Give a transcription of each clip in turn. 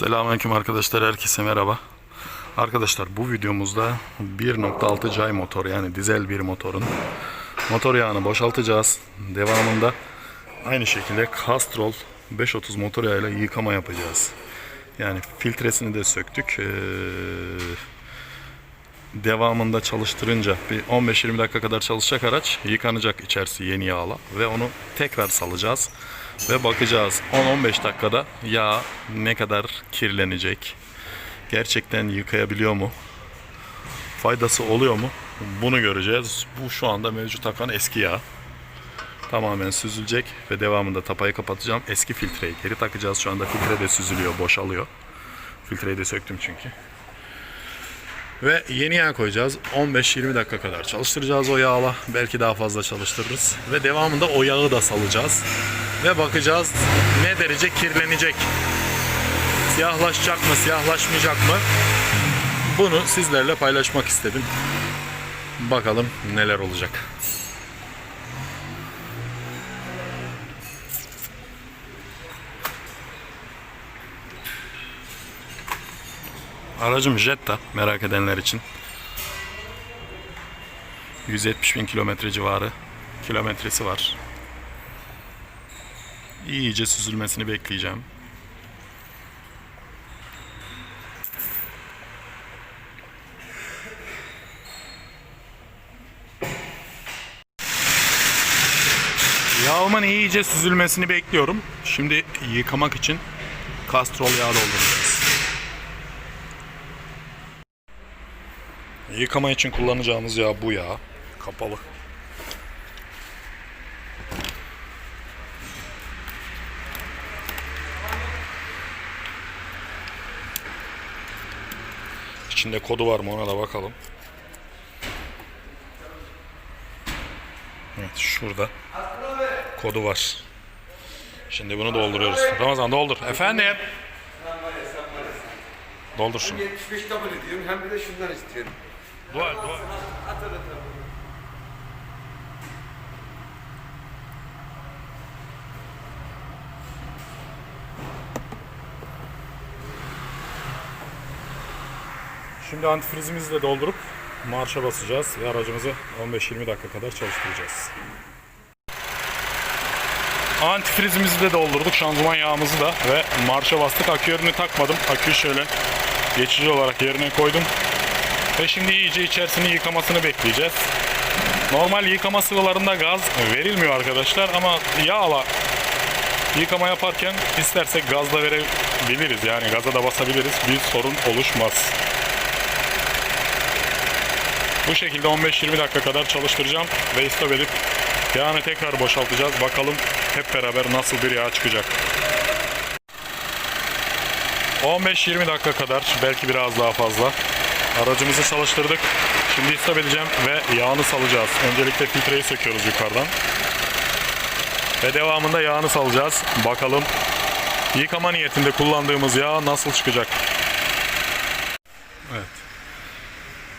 Selamünaleyküm arkadaşlar, herkese merhaba. Arkadaşlar bu videomuzda 1.6 cay motor yani dizel bir motorun motor yağını boşaltacağız. Devamında aynı şekilde Castrol 530 motor yağıyla yıkama yapacağız. Yani filtresini de söktük. Ee, devamında çalıştırınca bir 15-20 dakika kadar çalışacak araç yıkanacak içerisi yeni yağla ve onu tekrar salacağız ve bakacağız 10-15 dakikada yağ ne kadar kirlenecek. Gerçekten yıkayabiliyor mu? Faydası oluyor mu? Bunu göreceğiz. Bu şu anda mevcut akan eski yağ. Tamamen süzülecek ve devamında tapayı kapatacağım. Eski filtreyi geri takacağız. Şu anda filtre de süzülüyor boşalıyor. Filtreyi de söktüm çünkü ve yeni yağ koyacağız. 15-20 dakika kadar çalıştıracağız o yağla. Belki daha fazla çalıştırırız. Ve devamında o yağı da salacağız. Ve bakacağız ne derece kirlenecek. Siyahlaşacak mı, siyahlaşmayacak mı? Bunu sizlerle paylaşmak istedim. Bakalım neler olacak. Aracım Jetta merak edenler için. 170 bin kilometre civarı kilometresi var. İyice süzülmesini bekleyeceğim. Yağımın iyice süzülmesini bekliyorum. Şimdi yıkamak için kastrol yağı dolduracağız. Yıkama için kullanacağımız yağ bu yağ. Kapalı. İçinde kodu var mı ona da bakalım. Evet şurada kodu var. Şimdi bunu dolduruyoruz. Ramazan doldur. Efendim? Doldur şunu. 75 kabul ediyorum hem de şundan istiyorum. Dua, dua. Şimdi antifrizimizi de doldurup marşa basacağız ve aracımızı 15-20 dakika kadar çalıştıracağız. Antifrizimizi de doldurduk, şanzıman yağımızı da ve marşa bastık. Akü yönünü takmadım. Aküyü şöyle geçici olarak yerine koydum. Ve şimdi iyice içerisini yıkamasını bekleyeceğiz. Normal yıkama sıvılarında gaz verilmiyor arkadaşlar ama yağla yıkama yaparken istersek gaz da verebiliriz. Yani gaza da basabiliriz. Bir sorun oluşmaz. Bu şekilde 15-20 dakika kadar çalıştıracağım ve istop edip yağını tekrar boşaltacağız. Bakalım hep beraber nasıl bir yağ çıkacak. 15-20 dakika kadar belki biraz daha fazla aracımızı çalıştırdık. Şimdi istop edeceğim ve yağını salacağız. Öncelikle filtreyi söküyoruz yukarıdan. Ve devamında yağını salacağız. Bakalım yıkama niyetinde kullandığımız yağ nasıl çıkacak. Evet.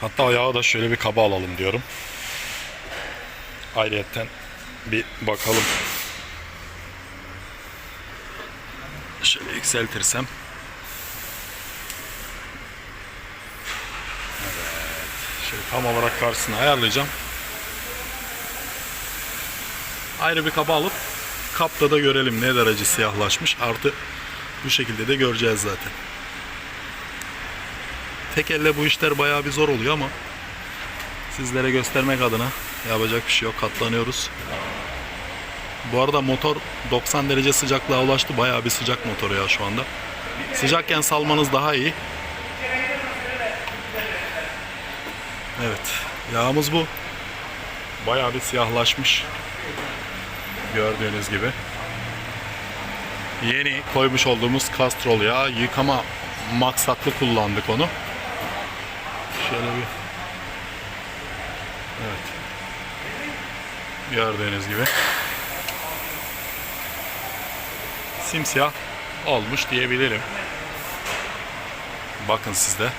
Hatta yağı da şöyle bir kaba alalım diyorum. Ayrıyetten bir bakalım. Şöyle yükseltirsem. Şöyle tam olarak karşısına ayarlayacağım. Ayrı bir kaba alıp kapta da görelim ne derece siyahlaşmış. Artı bu şekilde de göreceğiz zaten. Tek elle bu işler bayağı bir zor oluyor ama sizlere göstermek adına yapacak bir şey yok. Katlanıyoruz. Bu arada motor 90 derece sıcaklığa ulaştı. Bayağı bir sıcak motor ya şu anda. Sıcakken salmanız daha iyi. Evet. Yağımız bu. Bayağı bir siyahlaşmış. Gördüğünüz gibi. Yeni koymuş olduğumuz kastrol yağı yıkama maksatlı kullandık onu. Şöyle bir Evet. Gördüğünüz gibi. Simsiyah olmuş diyebilirim. Bakın sizde.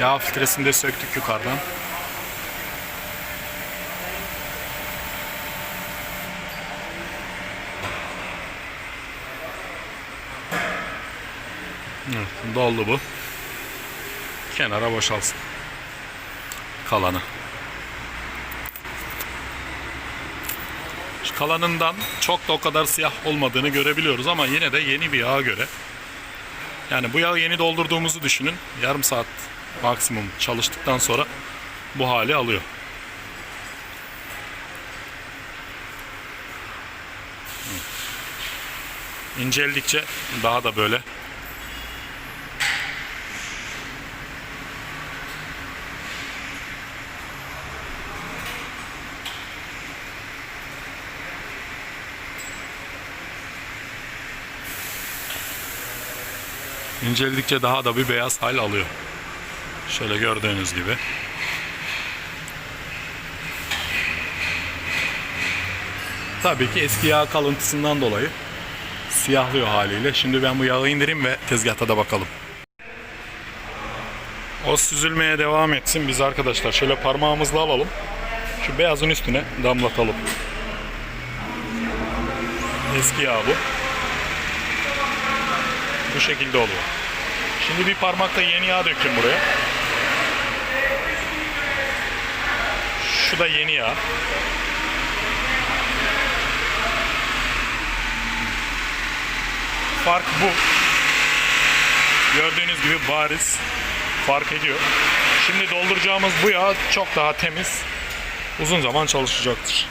Yağ filtresini de söktük yukarıdan. Evet, doldu bu. Kenara boşalsın. Kalanı. Şu kalanından çok da o kadar siyah olmadığını görebiliyoruz ama yine de yeni bir yağa göre. Yani bu yağı yeni doldurduğumuzu düşünün. Yarım saat maksimum çalıştıktan sonra bu hali alıyor. İnceldikçe daha da böyle İnceldikçe daha da bir beyaz hal alıyor. Şöyle gördüğünüz gibi. Tabii ki eski yağ kalıntısından dolayı siyahlıyor haliyle. Şimdi ben bu yağı indireyim ve tezgahta da bakalım. O süzülmeye devam etsin. Biz arkadaşlar şöyle parmağımızla alalım. Şu beyazın üstüne damlatalım. Eski yağ bu. Bu şekilde oluyor. Şimdi bir parmakla yeni yağ döktüm buraya. Şu da yeni yağ. Fark bu. Gördüğünüz gibi bariz fark ediyor. Şimdi dolduracağımız bu yağ çok daha temiz. Uzun zaman çalışacaktır.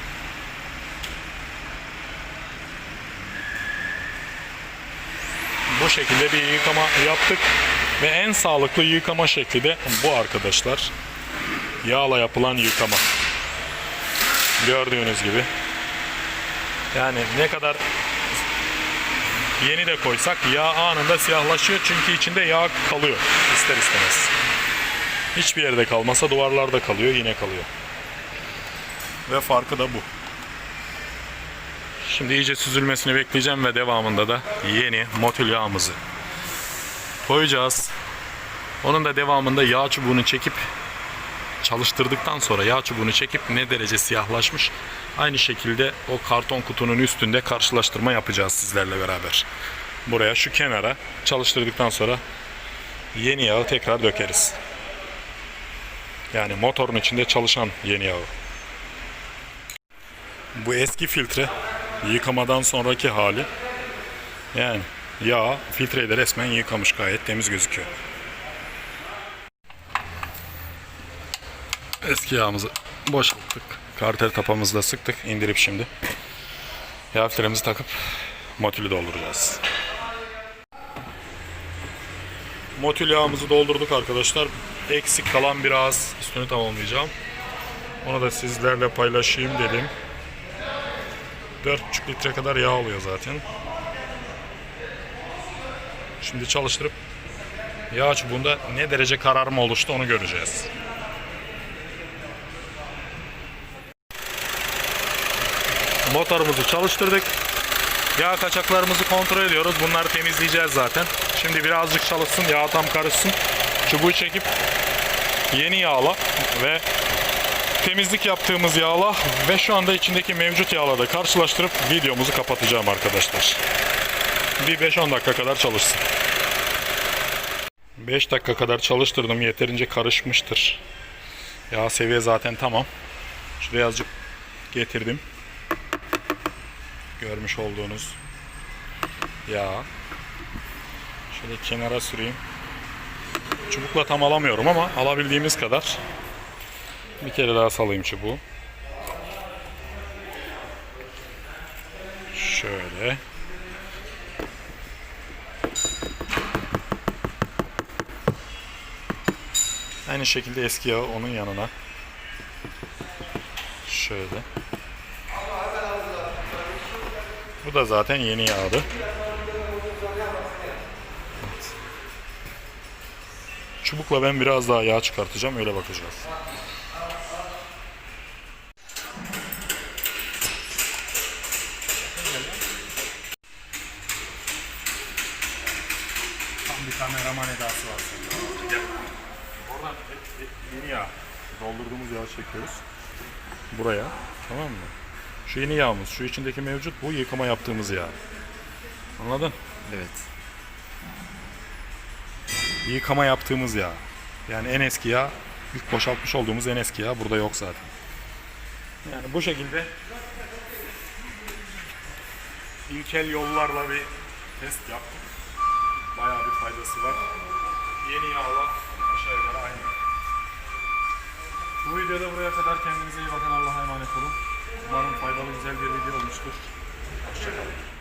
Bu şekilde bir yıkama yaptık. Ve en sağlıklı yıkama şekli de bu arkadaşlar. Yağla yapılan yıkama. Gördüğünüz gibi. Yani ne kadar yeni de koysak yağ anında siyahlaşıyor çünkü içinde yağ kalıyor ister istemez. Hiçbir yerde kalmasa duvarlarda kalıyor yine kalıyor. Ve farkı da bu. Şimdi iyice süzülmesini bekleyeceğim ve devamında da yeni motul yağımızı koyacağız. Onun da devamında yağ çubuğunu çekip çalıştırdıktan sonra yağ çubuğunu çekip ne derece siyahlaşmış aynı şekilde o karton kutunun üstünde karşılaştırma yapacağız sizlerle beraber. Buraya şu kenara çalıştırdıktan sonra yeni yağı tekrar dökeriz. Yani motorun içinde çalışan yeni yağı. Bu eski filtre yıkamadan sonraki hali yani yağ filtreyi de resmen yıkamış gayet temiz gözüküyor. Eski yağımızı boşalttık. Karter tapamızla sıktık. indirip şimdi yağ filtremizi takıp motülü dolduracağız. Motül yağımızı doldurduk arkadaşlar. Eksik kalan biraz üstünü tamamlayacağım. Onu da sizlerle paylaşayım dedim. 4,5 litre kadar yağ oluyor zaten. Şimdi çalıştırıp yağ çubuğunda ne derece kararma oluştu onu göreceğiz. Motorumuzu çalıştırdık. Yağ kaçaklarımızı kontrol ediyoruz. Bunları temizleyeceğiz zaten. Şimdi birazcık çalışsın, yağ tam karışsın. Çubuğu çekip yeni yağla ve temizlik yaptığımız yağla ve şu anda içindeki mevcut yağla da karşılaştırıp videomuzu kapatacağım arkadaşlar. Bir 5-10 dakika kadar çalışsın. 5 dakika kadar çalıştırdım. Yeterince karışmıştır. Yağ seviye zaten tamam. Şuraya azıcık getirdim. Görmüş olduğunuz yağ. Şöyle kenara süreyim. Çubukla tam alamıyorum ama alabildiğimiz kadar. Bir kere daha salayım çubuğu. Şöyle. Aynı şekilde eski yağı onun yanına. Şöyle. Bu da zaten yeni yağdı. Çubukla ben biraz daha yağ çıkartacağım öyle bakacağız. Tam bir kameraman edası var sende. Oradan yeni yağ. Doldurduğumuz yağı çekiyoruz. Buraya. Tamam mı? Şu yeni yağımız. Şu içindeki mevcut. Bu yıkama yaptığımız yağ. Anladın? Evet. yıkama yaptığımız yağ. Yani en eski yağ, ilk boşaltmış olduğumuz en eski yağ burada yok zaten. Yani bu şekilde ilkel yollarla bir test yaptık. Bayağı bir faydası var. Yeni yağla aşağı yukarı aynı. Bu videoda buraya kadar kendinize iyi bakın. Allah'a emanet olun. Umarım faydalı güzel bir video olmuştur. Hoşçakalın.